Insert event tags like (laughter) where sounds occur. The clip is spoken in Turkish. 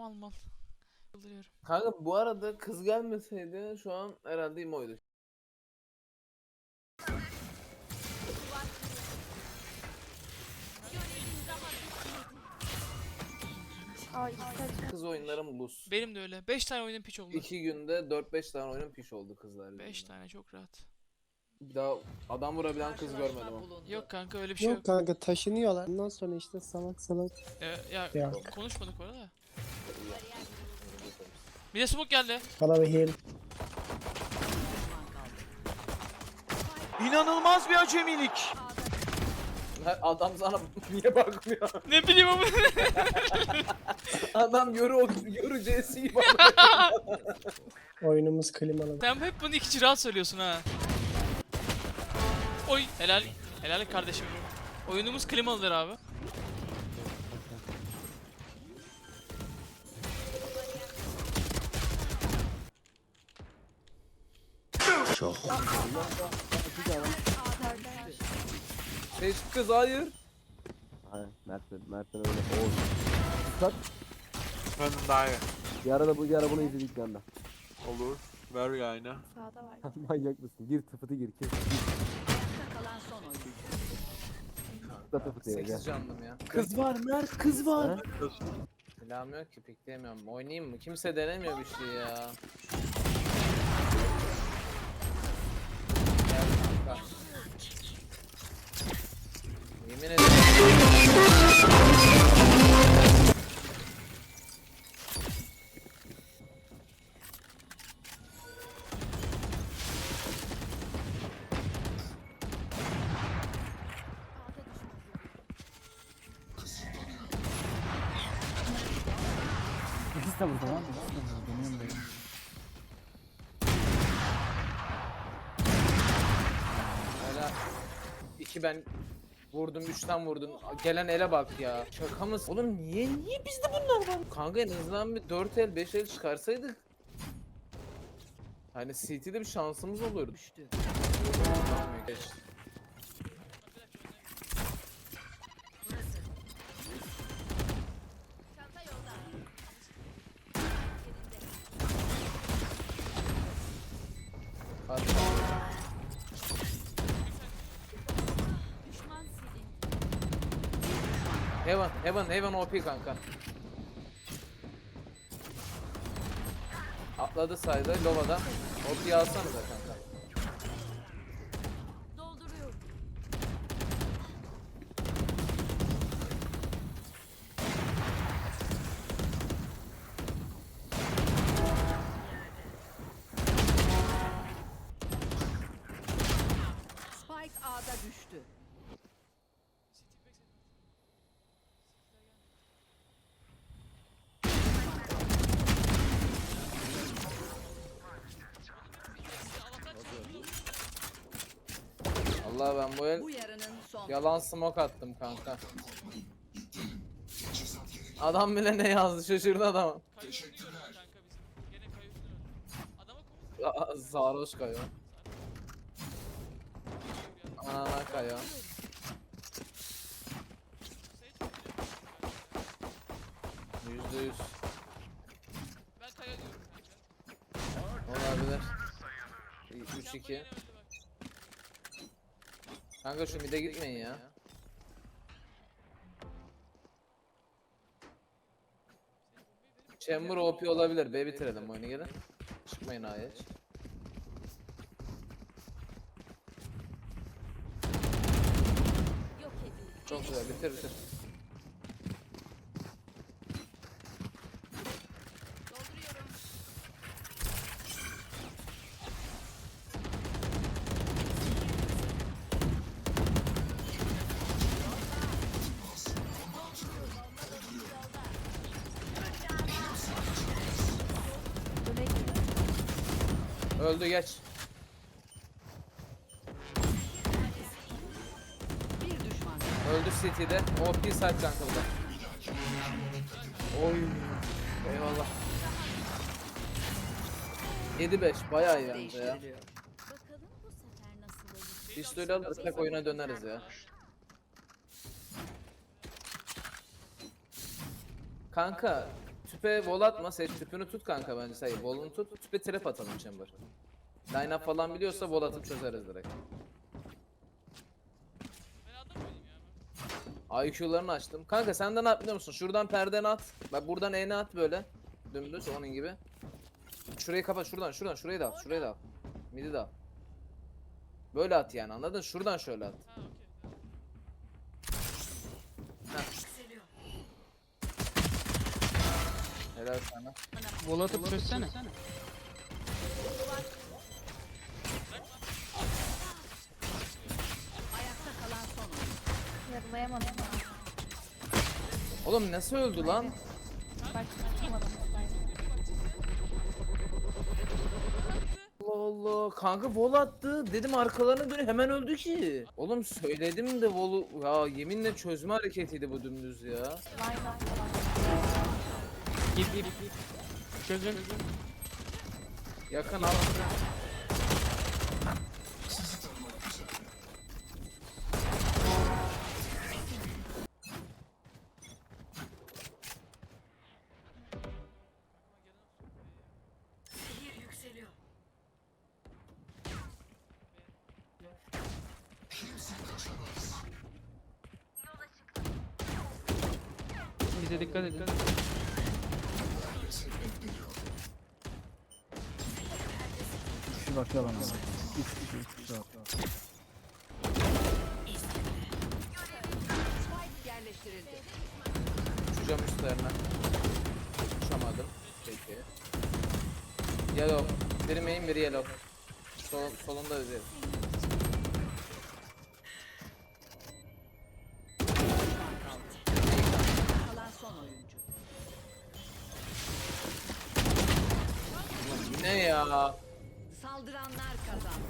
mal mal. Yıldırıyorum. Kanka bu arada kız gelmeseydi şu an herhalde imoydu. Ay. Kız oyunlarım buz. Benim de öyle. 5 tane oyunum piç oldu. İki günde 4-5 tane oyunum piş oldu kızlar. 5 yüzünden. tane çok rahat. Bir daha adam vurabilen kız görmedim ama. Yok kanka öyle bir şey yok. Yok kanka taşınıyorlar. Ondan sonra işte salak salak. Ee, ya, Ya. konuşmadık orada da. Bir de smoke geldi. Kala ve hil. İnanılmaz bir acemilik. Ha, Adam sana (laughs) niye bakmıyor? Ne bileyim ama. Adam yoru yoru CS'yi bakıyor. Oyunumuz klimalı. Sen hep bunu ikinci rahat söylüyorsun ha. Oy helal. Helal kardeşim. Oyunumuz klimalıdır abi. Seç kız hayır. Hayır, Mert'ten, Mert'ten öyle. Oğuz. Dikkat. Efendim daha iyi. Bir ara da bu bir ara bunu izledik bir anda. Olur. Ver yayına. Sağda var. (laughs) Manyak mısın? Gir tıfıtı gir. Kes. Tıfıtı tıfıtı ya. 8 Gel. canlım ya. Kız var Mert kız var. Silahım yok ki pikleyemiyorum. Oynayayım mı? Kimse denemiyor bir şey ya. İkisi de burada lan. İkisi de burada. Benim yanımdayım. Hala iki ben vurdum, üçten vurdun. Gelen ele bak ya. Şaka mısın? Oğlum niye niye bizde bunlar var? Kanka en azından bir 4 el 5 el çıkarsaydık. Hani CT'de bir şansımız olurdu. Tamam, geç. Heaven, Heaven, Heaven OP kanka. Atladı sayda, Lova'da. OP'yi alsanıza kanka. Spike A'da düştü. Allah ben bu el Bu yarının son. yalan smoke attım kanka. Adam bile ne yazdı şaşırdı adam. Kayıyor kanka bizim. Gene kayıyor. Adama komut Aa, Sarhoş kayıyor. Anana kayıyor. Yüzde yüz. Ben kaya diyorum kanka. Olabilir. 3 Sen 2. bana ne öldü bak. Kanka şu mide gitmeyin ya. Chamber OP olabilir. B bitirelim oyunu gelin. Çıkmayın A'ya. Çok güzel bitir bitir. Öldü geç. Bir düşman. Öldü City'de. OP side kanka bu da. Oy. Eyvallah. 7-5 bayağı iyi bence ya. Bakalım bu sefer nasıl olur. Biz de öyle alırsak oyuna döneriz ya. Kanka tüpe vol atma. Sen tüpünü tut kanka bence. Sayı volunu tut. Tüpe trap atalım chamber. Line up falan biliyorsa vol atıp çözeriz direkt. Ben adam? IQ'larını açtım. Kanka senden yap biliyor musun? Şuradan perdeni at. Bak buradan eğne at böyle. Dümdüz onun gibi. Şurayı kapat şuradan şuradan şurayı da al. Şurayı da al. Midi de al. Böyle at yani anladın? Şuradan şöyle at. Ha okey. Helal sana. Vol atıp çözsene. Ayakta kalan son oyuncu. Yaralayamadım. Oğlum nasıl öldü lan? Bak tutamadım. Allah Allah. Kanka vol attı. Dedim arkalarına dönüp hemen öldü ki. Oğlum söyledim de volu ya yeminle çözme hareketiydi bu dümdüz ya. Line up falan. Git git git. Çözün. Yakın al. Bize dikkat edin. Şu bakıyor bana. Üç kişi, üç kişi bakıyor. Yerleştirildi. Uçacağım üstlerine. Uçamadım. Peki. Yellow. Biri main biri yellow. Sol, solunda özel. Kalan son oyuncu. Ne ya? Saldıranlar kazandı.